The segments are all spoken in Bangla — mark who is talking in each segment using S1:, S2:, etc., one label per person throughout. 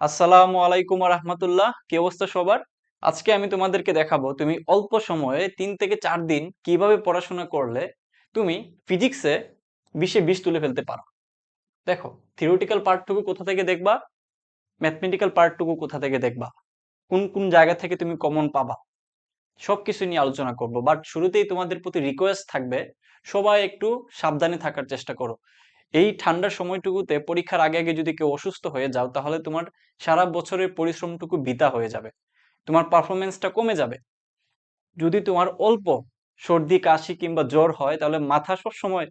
S1: আসসালামু আলাইকুম রহমতুল্লাহ। কি অবস্থা সবার? আজকে আমি তোমাদেরকে দেখাবো তুমি অল্প সময়ে তিন থেকে চার দিন কীভাবে পড়াশোনা করলে তুমি ফিজিক্সে বিশে বিশ তুলে ফেলতে পারো। দেখো থিওরিটিক্যাল পার্টটুকু কোথা থেকে দেখবা? ম্যাথমেটিক্যাল পার্টটুকু কোথা থেকে দেখবা? কোন কোন জায়গা থেকে তুমি কমন পাবা? সবকিছু নিয়ে আলোচনা করব। বাট শুরুতেই তোমাদের প্রতি রিকোয়েস্ট থাকবে, সবাই একটু সাবধানে থাকার চেষ্টা করো। এই ঠান্ডার সময়টুকুতে পরীক্ষার আগে আগে যদি কেউ অসুস্থ হয়ে যাও, তাহলে তোমার সারা বছরের পরিশ্রমটুকু বৃথা হয়ে যাবে। তোমার পারফরমেন্সটা কমে যাবে। যদি তোমার অল্প সর্দি, কাশি কিংবা জ্বর হয়, তাহলে মাথা সব সময়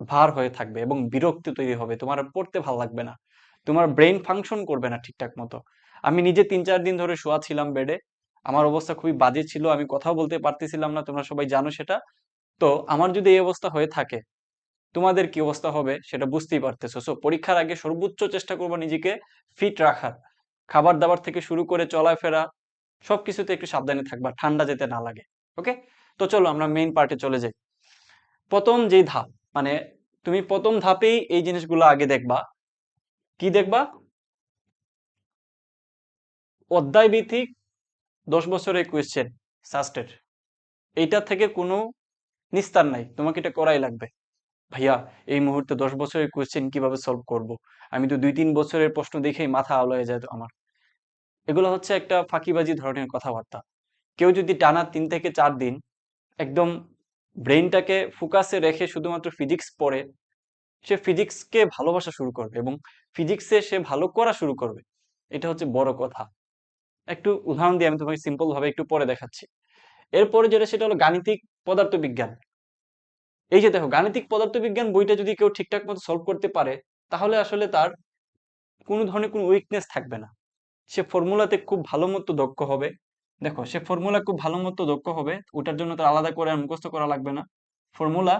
S1: ভার হয়ে থাকবে এবং বিরক্তি তৈরি হবে। তোমার পড়তে ভালো লাগবে না। তোমার ব্রেন ফাংশন করবে না ঠিকঠাক মতো। আমি নিজে তিন চার দিন ধরে শোয়া ছিলাম বেডে আমার অবস্থা খুবই বাজে ছিল, আমি কথাও বলতে পারতেছিলাম না, তোমরা সবাই জানো সেটা। তো আমার যদি এই অবস্থা হয়ে থাকে তোমাদের কি অবস্থা হবে সেটা বুঝতেই পারতেছো। সো পরীক্ষার আগে সর্বোচ্চ চেষ্টা করব নিজেকে ফিট রাখার। খাবার দাবার থেকে শুরু করে চলাফেরা, সবকিছুতে একটু সাবধানে থাকবা, ঠান্ডা যেতে না লাগে ওকে তো চলো আমরা মেইন পার্টে চলে যাই। প্রথম যেই ধাপ মানে তুমি প্রথম ধাপেই এই জিনিসগুলো আগে দেখবা। কি দেখবা? অধ্যায় ভিত্তিক দশ বছরের কোয়েশ্চেন সাস্টের এইটা থেকে কোনো নিস্তার নাই, তোমাকে এটা করাই লাগবে। ভাইয়া, এই মুহূর্তে দশ বছরের কোয়েশ্চেন কীভাবে সলভ করব? আমি তো দুই তিন বছরের প্রশ্ন দেখেই মাথা আলোয় যায় আমার। এগুলো হচ্ছে একটা ফাঁকিবাজি ধরনের কথাবার্তা। কেউ যদি টানা তিন থেকে চার দিন একদম ব্রেনটাকে ফোকাসে রেখে শুধুমাত্র ফিজিক্স পড়ে, সে ফিজিক্সকে ভালোবাসা শুরু করবে এবং ফিজিক্সে সে ভালো করা শুরু করবে। এটা হচ্ছে বড় কথা। একটু উদাহরণ দিয়ে আমি তোমাকে সিম্পল ভাবে একটু পরে দেখাচ্ছি। এরপরে যেটা, সেটা হলো গাণিতিক পদার্থবিজ্ঞান। এই যে দেখো, গাণিতিক পদার্থবিজ্ঞান বইটা যদি কেউ ঠিকঠাক মতো সলভ করতে পারে, তাহলে আসলে তার কোনো ধরনের কোনো উইকনেস থাকবে না। সে ফর্মুলাতে খুব ভালো মতো দক্ষ হবে। দেখো, সে ফর্মুলা খুব ভালো মতো দক্ষ হবে, ওটার জন্য তার আলাদা করে আর মুখস্থ করা লাগবে না। ফর্মুলা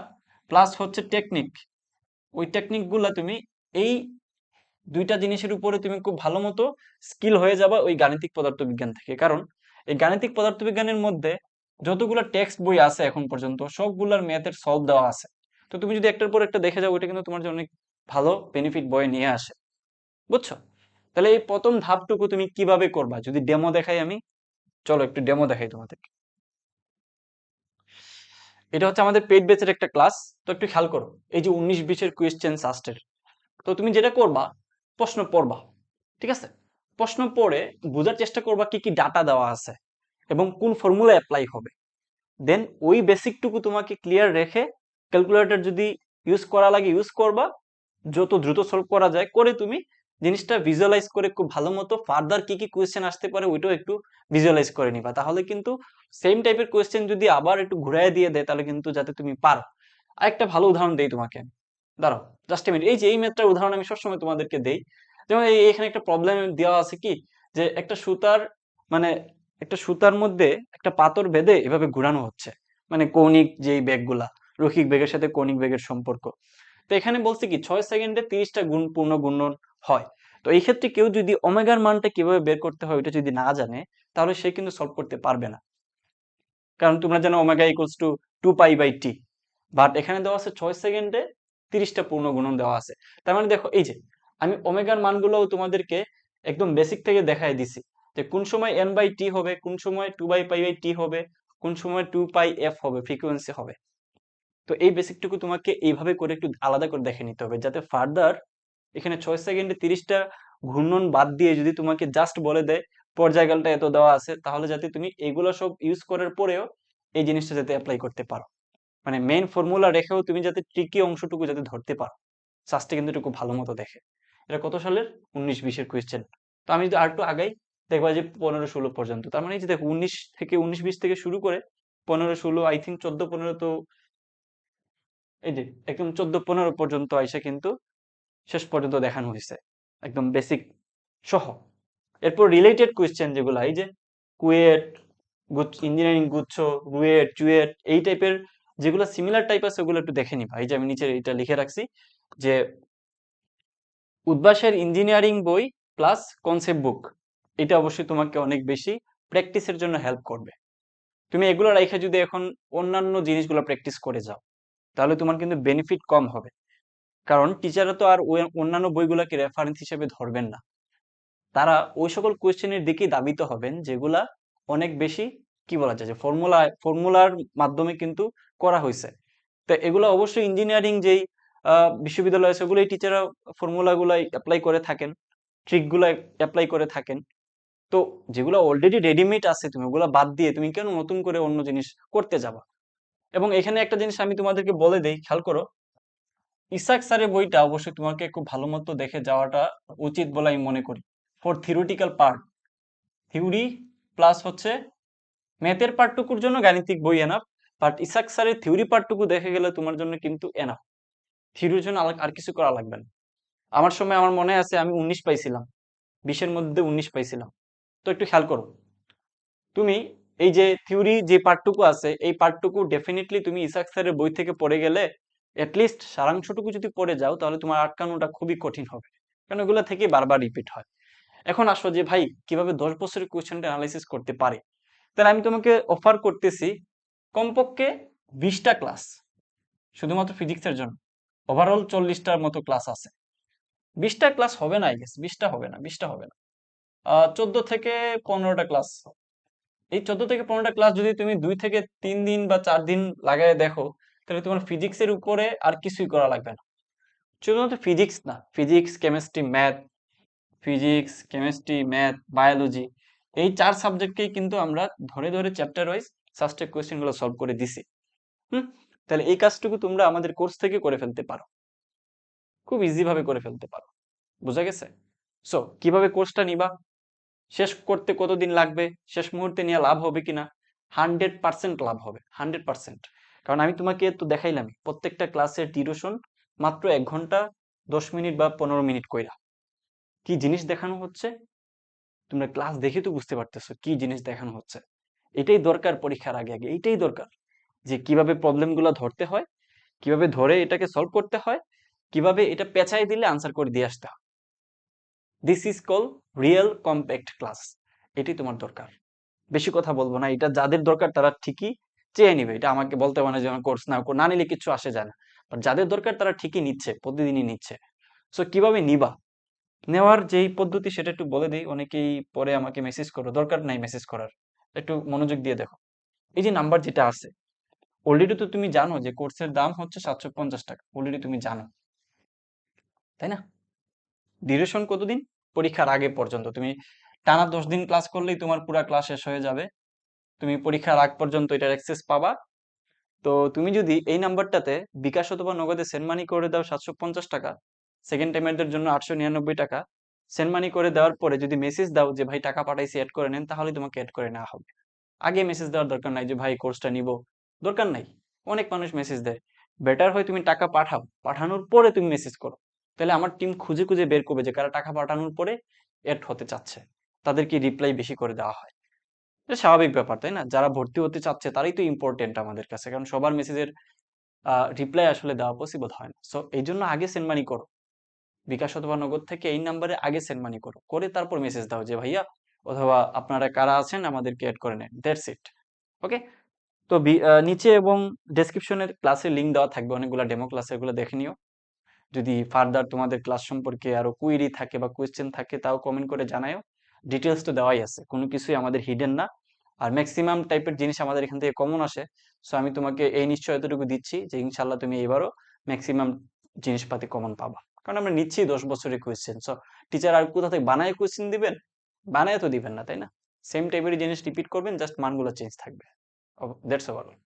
S1: প্লাস হচ্ছে টেকনিক ওই টেকনিকগুলা তুমি এই দুইটা জিনিসের উপরে তুমি খুব ভালো মতো স্কিল হয়ে যাবা ওই গাণিতিক পদার্থবিজ্ঞান থেকে। কারণ এই গাণিতিক পদার্থবিজ্ঞানের মধ্যে যতগুলো টেক্সট বই আছে এখন পর্যন্ত, সবগুলোর ম্যাথের সলভ দেওয়া আছে। তো তুমি যদি একটার পর একটা দেখে যাও, ওইটা কিন্তু তোমার জন্য অনেক ভালো বেনিফিট বয়ে নিয়ে আসে। বুঝছ? তাহলে এই প্রথম ধাপটুকু তুমি কীভাবে করবা? যদি ডেমো দেখাই আমি, চলো একটু ডেমো দেখাই তোমাদেরকে। এটা হচ্ছে আমাদের পেড বেচের একটা ক্লাস তো একটু খেয়াল করো, এই যে উনিশ বিশের কোয়েশ্চেন সাস্টের তো তুমি যেটা করবা, প্রশ্ন পড়বা, ঠিক আছে? প্রশ্ন পড়ে বোঝার চেষ্টা করবা কি কি ডাটা দেওয়া আছে। এবং কোন ফর্মুলা অ্যাপ্লাই হবে। দেন ওই বেসিকটুকু তোমাকে ক্লিয়ার রেখে ক্যালকুলেটর যদি ইউজ করা লাগে ইউজ করবা, যত দ্রুত সলভ করা যায়, করে তুমি জিনিসটা ভিজুয়ালাইজ করে খুব ভালো মতো ফার্দার কি কি কোয়েশ্চেন আসতে পারে ওইটাও একটু ভিজুয়ালাইজ করে নিবা। তাহলে কিন্তু সেম টাইপের কোয়েশ্চেন যদি আবার একটু ঘুরাই দিয়ে দেয়, তাহলে কিন্তু যাতে তুমি পারো। আর একটা ভালো উদাহরণ দেই তোমাকে। দাঁড়াও জাস্ট মিনিট এই যে, এই ম্যাথটার উদাহরণ আমি সবসময় তোমাদেরকে দেই। যেমন এখানে একটা প্রবলেম দেওয়া আছে কি? যে একটা সুতার মানে একটা সুতার মধ্যে একটা পাথর বেঁধে এভাবে ঘুরানো হচ্ছে। মানে কৌণিক যেই ব্যাগগুলা রৈখিক বেগের সাথে কৌণিক বেগের সম্পর্ক। তো এখানে বলছে কি, ছয় সেকেন্ডে তিরিশটা গুণ, পূর্ণ গুণন হয়। তো এই ক্ষেত্রে কেউ যদি ওমেগার মানটা কীভাবে বের করতে হয় ওইটা যদি না জানে, তাহলে সে কিন্তু সলভ করতে পারবে না। কারণ তোমরা জানো omega equals to two pi by T but এখানে দেওয়া আছে ছয় সেকেন্ডে তিরিশটা পূর্ণ গুণন দেওয়া আছে। তার মানে দেখো, এই যে, আমি ওমেগার মানগুলো তোমাদেরকে একদম বেসিক থেকে দেখাই দিছি। যে কোন সময় এন বাই টি হবে, কোন সময় two by pi by T হবে, কোন সময় টু পাই এফ হবে ফ্রিকোয়েন্সি হবে। তো এই বেসিকটুকু তোমাকে এইভাবে করে একটু আলাদা করে দেখে নিতে হবে, যাতে ফার্দার এখানে ছয় সেকেন্ডে তিরিশটা ঘূর্ণন বাদ দিয়ে যদি তোমাকে জাস্ট বলে দেয়, পর্যায়কালটা এত দেওয়া আছে, তাহলে যাতে তুমি এগুলো সব ইউজ করার পরেও এই জিনিসটা যাতে অ্যাপ্লাই করতে পারো। মানে মেইন ফর্মুলা রেখেও তুমি যাতে ট্রিকি অংশটুকু যাতে ধরতে পারো। সাস্টে কিন্তু একটু ভালো মতো দেখে। এটা কত সালের? উনিশ বিশের কোয়েশ্চেন তো আমি যদি আর একটু আগাই দেখবা যে পনেরো ষোলো পর্যন্ত। তার মানে যে দেখো উনিশ থেকে উনিশ বিশ থেকে শুরু করে পনেরো ষোলো আই থিঙ্ক চোদ্দ পনেরো তো এই যে একদম চোদ্দ পনেরো পর্যন্ত আইসা কিন্তু শেষ পর্যন্ত দেখানো হয়েছে একদম বেসিক সহ। এরপর রিলেটেড কোয়েশ্চেন যেগুলো, এই যে কুয়েট ইঞ্জিনিয়ারিং গুচ্ছ, রুয়েট, চুয়েট, এই টাইপের যেগুলো সিমিলার টাইপ আছে ওগুলো একটু দেখে নিবা। এই যে আমি নিচে এটা লিখে রাখছি যে উদ্ভাসের ইঞ্জিনিয়ারিং বই প্লাস কনসেপ্ট বুক এটা অবশ্যই তোমাকে অনেক বেশি প্র্যাকটিসের জন্য হেল্প করবে। তুমি এগুলো রাইখে যদি এখন অন্যান্য জিনিসগুলো প্র্যাকটিস করে যাও, তাহলে তোমার কিন্তু বেনিফিট কম হবে। কারণ টিচাররা তো আর অন্যান্য বইগুলোকে রেফারেন্স হিসেবে ধরবেন না। তারা ওই সকল কোয়েশ্চেনের দিকেই দাবিত হবেন, যেগুলা অনেক বেশি কি বলা যায় যে ফর্মুলা ফর্মুলার মাধ্যমে কিন্তু করা হয়েছে তো এগুলো অবশ্যই ইঞ্জিনিয়ারিং যেই বিশ্ববিদ্যালয় আছে ওগুলো টিচাররা ফর্মুলাগুলো অ্যাপ্লাই করে থাকেন ট্রিকগুলো অ্যাপ্লাই করে থাকেন। তো যেগুলো অলরেডি রেডিমেড আছে তুমি, ওগুলো বাদ দিয়ে তুমি কেন নতুন করে অন্য জিনিস করতে যাবা? এবং এখানে একটা জিনিস আমি তোমাদেরকে বলে দেই, খেয়াল করো। ইসাক স্যারের বইটা অবশ্যই তোমাকে খুব ভালো মতো দেখে যাওয়াটা উচিত বলে আমি মনে করি। For theoretical part theory plus হচ্ছে ম্যাথের পার্টটুকুর জন্য গাণিতিক বই এনাফ বাট ইসাক স্যারের থিওরি পার্টটুকু দেখে গেলে তোমার জন্য কিন্তু এনাফ থিওরির জন্য আর কিছু করা লাগবে না। আমার সময়, আমার মনে আছে আমি উনিশ পাইছিলাম। বিশের মধ্যে উনিশ পাইছিলাম। তো একটু খেয়াল করো। তুমি এই যে থিওরি যে পার্টটুকু আছে, এই পার্টটুকু ডেফিনেটলি তুমি ইসাক স্যারের বই থেকে পড়ে গেলে লিস্ট সারাংশটুকু যদি পড়ে যাও, তাহলে তোমার আটকানোটা খুবই কঠিন হবে। কারণ এগুলো থেকে বারবার রিপিট হয়। এখন আসো যে ভাই, কীভাবে দশ বছরের কোয়েশ্চেনটা অ্যানালাইসিস করতে পারে? তাহলে আমি তোমাকে অফার করতেছি কমপক্ষে বিশটা ক্লাস শুধুমাত্র ফিজিক্সের জন্য। ওভারঅল চল্লিশটার মতো ক্লাস আছে। বিশটা ক্লাস হবে না আই গেস বিশটা হবে না, বিশটা হবে না। চোদ্দ থেকে পনেরোটা ক্লাস এই চোদ্দ থেকে পনেরোটা ক্লাস যদি তুমি দুই থেকে তিন দিন বা চার দিন লাগায় দেখো, তাহলে তোমার ফিজিক্সের উপরে আর কিছুই করা লাগবে না। শুধুমাত্র ফিজিক্স না physics chemistry math physics chemistry math biology এই চার সাবজেক্টকেই কিন্তু আমরা ধরে ধরে চ্যাপ্টার ওয়াইজ সাবজেক্ট কোয়েশ্চেনগুলো সলভ করে দিছি। হুম? তাহলে এই কাজটুকু তোমরা আমাদের কোর্স থেকে করে ফেলতে পারো। খুব ইজি ভাবে করে ফেলতে পারো। বোঝা গেছে? সো কীভাবে কোর্সটা নিবা? শেষ করতে কতদিন লাগবে? শেষ মুহূর্তে নিয়ে লাভ হবে কিনা? হান্ড্রেড পার্সেন্ট লাভ হবে, হান্ড্রেড পার্সেন্ট। কারণ আমি তোমাকে তো দেখাইলাম প্রত্যেকটা ক্লাসের ডিউরেশন মাত্র এক ঘণ্টা, দশ মিনিট বা পনেরো মিনিট কইরা। কি জিনিস দেখানো হচ্ছে? তোমরা ক্লাস দেখে তো বুঝতে পারতেছো কি জিনিস দেখানো হচ্ছে। এটাই দরকার পরীক্ষার আগে আগে এটাই দরকার। যে কীভাবে প্রবলেমগুলো ধরতে হয়, কীভাবে ধরে এটাকে সলভ করতে হয়, কীভাবে এটা পেঁচাই দিলে আনসার করে দিয়ে আসতে হয়। This is call real compact class এটি তোমার দরকার। বেশি কথা বলব না। এটা যাদের দরকার তারা ঠিকই চেয়ে নিবে। এটা আমাকে বলতে মানে যে কোর্স না না নিলে কিছু আসে যায় না। বাট যাদের দরকার তারা ঠিকই নিচ্ছে, প্রতিদিনই নিচ্ছে। সো কীভাবে নিবা? নেওয়ার যেই পদ্ধতি সেটা একটু বলে দিই। অনেকেই পরে আমাকে মেসেজ করো। দরকার নাই মেসেজ করার। একটু মনোযোগ দিয়ে দেখো। এই যে নাম্বার যেটা আছে অলরেডি তো তুমি জানো যে কোর্সের দাম হচ্ছে সাতশো পঞ্চাশ টাকা। অলরেডি তুমি জানো। তাই না? ডিউরেশন কতদিন? পরীক্ষার আগে পর্যন্ত। তুমি টানা দশ দিন ক্লাস করলেই তোমার পুরো ক্লাস শেষ হয়ে যাবে। তুমি পরীক্ষার আগ পর্যন্ত এটার অ্যাক্সেস পাবা। তো তুমি যদি এই নাম্বারটাতে বিকাশ অথবা নগদে সেন্ড মানি করে দাও সাতশো পঞ্চাশ টাকা সেকেন্ড টাইমের জন্য আটশো নিরানব্বই টাকা। সেন্ড মানি করে দেওয়ার পরে যদি মেসেজ দাও যে, ভাই, টাকা পাঠাইছি অ্যাড করে নেন তাহলে তোমাকে অ্যাড করে নেওয়া হবে। আগে মেসেজ দেওয়ার দরকার নাই যে, ভাই কোর্সটা নিব। দরকার নাই। অনেক মানুষ মেসেজ দেয়। বেটার হয় তুমি টাকা পাঠাও। পাঠানোর পরে তুমি মেসেজ করো। তাহলে আমার টিম খুঁজে খুঁজে বের করবে যে কারা টাকা পাঠানোর পরে অ্যাড হতে চাচ্ছে। তাদেরকে রিপ্লাই বেশি করে দেওয়া হয়। এটা স্বাভাবিক ব্যাপার, তাই না? যারা ভর্তি হতে চাচ্ছে, তারাই তো ইম্পর্টেন্ট আমাদের কাছে। কারণ সবার মেসেজের রিপ্লাই আসলে দেওয়া পসিবল হয় না। সো এই জন্য আগে সেন্ড মানি করো। বিকাশ অথবা নগদ থেকে এই নাম্বারে আগে সেন্ড মানি করো। করে তারপর মেসেজ দাও যে, ভাইয়া, অথবা আপনারা কারা আছেন, আমাদেরকে অ্যাড করে নেন। দ্যাটস ইট ওকে তো নিচে এবং ডেসক্রিপশনের ক্লাসের লিঙ্ক দেওয়া থাকবে। অনেকগুলো ডেমো ক্লাস এগুলো দেখে নিও। যদি ফার্দার তোমাদের ক্লাস সম্পর্কে আরও কুইরি থাকে বা কোয়েশ্চেন থাকে, তাও কমেন্ট করে জানাও ডিটেলস তো দেওয়াই আছে, কোনো কিছুই আমাদের হিডেন না। আর ম্যাক্সিমাম টাইপের জিনিস আমাদের এখান থেকে কমন আসে। সো আমি তোমাকে এই নিশ্চয়তাটুকু দিচ্ছি যে ইনশাল্লাহ তুমি এবারও ম্যাক্সিমাম জিনিসপাতি কমন পাবা। কারণ আমরা নিচ্ছি দশ বছরের কোয়েশ্চেন সো টিচার আর কোথা থেকে বানায় কোয়েশ্চেন দিবেন? বানায় তো দিবেন না, তাই না? সেম টাইপের জিনিস রিপিট করবেন জাস্ট মানগুলো চেঞ্জ থাকবে। That's overall